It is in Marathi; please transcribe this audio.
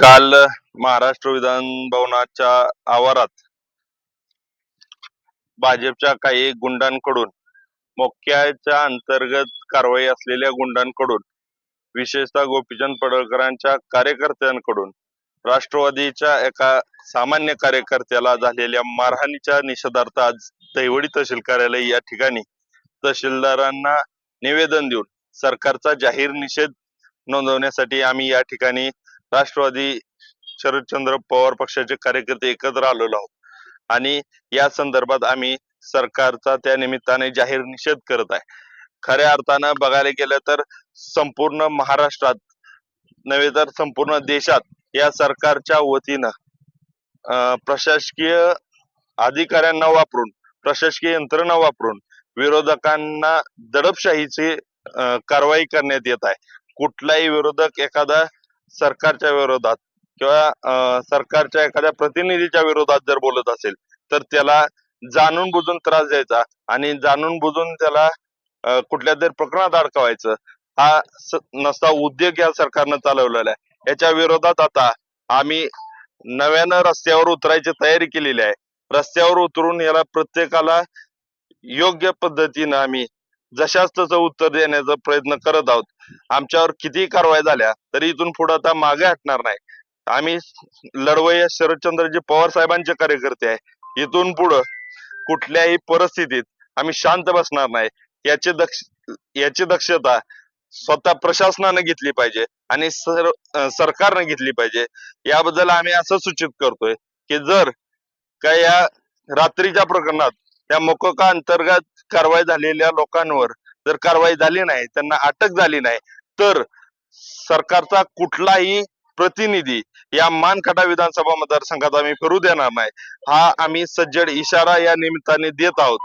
काल महाराष्ट्र विधान भवनाच्या आवारात भाजपच्या काही गुंडांकडून मोक्याच्या अंतर्गत कारवाई असलेल्या गुंडांकडून विशेषतः गोपीचंद पडळकरांच्या कार्यकर्त्यांकडून राष्ट्रवादीच्या एका सामान्य कार्यकर्त्याला झालेल्या मारहाणीच्या निषेधार्थ आज दैवडी तहसील कार्यालय या ठिकाणी तहसीलदारांना निवेदन देऊन सरकारचा जाहीर निषेध नोंदवण्यासाठी आम्ही या ठिकाणी राष्ट्रवादी शरदचंद्र पवार पक्षाचे कार्यकर्ते एकत्र आलेलो आहोत. आणि या संदर्भात आम्ही सरकारचा त्या निमित्ताने जाहीर निषेध करत आहे. खऱ्या अर्थानं बघायला गेलं तर संपूर्ण महाराष्ट्रात नव्हे तर संपूर्ण देशात या सरकारच्या वतीनं अं, प्रशासकीय अधिकाऱ्यांना वापरून प्रशासकीय यंत्रणा वापरून विरोधकांना दडपशाहीची कारवाई करण्यात येत आहे. कुठलाही विरोधक एखादा सरकारच्या विरोधात किंवा सरकारच्या एखाद्या प्रतिनिधीच्या विरोधात जर बोलत असेल तर त्याला जाणून बुजून त्रास द्यायचा आणि जाणून बुजून त्याला कुठल्या तरी प्रकरणात अडकवायचं हा नसता उद्योग या सरकारनं चालवलेला आहे. याच्या विरोधात आता आम्ही नव्यानं रस्त्यावर उतरायची तयारी केलेली आहे. रस्त्यावर उतरून याला प्रत्येकाला योग्य पद्धतीनं आम्ही जशाच तसं उत्तर देण्याचा प्रयत्न करत आहोत. आमच्यावर किती कारवाई झाल्या तरी इथून पुढे आता मागे हटणार नाही. आम्ही लढवय्या शरदचंद्रजी पवार साहेबांचे कार्यकर्ते आहे. इथून पुढं कुठल्याही परिस्थितीत आम्ही शांत बसणार नाही. याची दक्ष याची दक्षता स्वतः प्रशासनाने घेतली पाहिजे आणि सर सरकारने घेतली पाहिजे. याबद्दल आम्ही असं सूचित करतोय की जर का या रात्रीच्या प्रकरणात त्या मोकोका अंतर्गत कारवाई झालेल्या लोकांवर जर कारवाई झाली नाही त्यांना अटक झाली नाही तर सरकारचा कुठलाही प्रतिनिधी या मानखटा विधानसभा मतदारसंघात आम्ही फिरू देणार नाही. हा आम्ही सज्जड इशारा या निमित्ताने देत आहोत.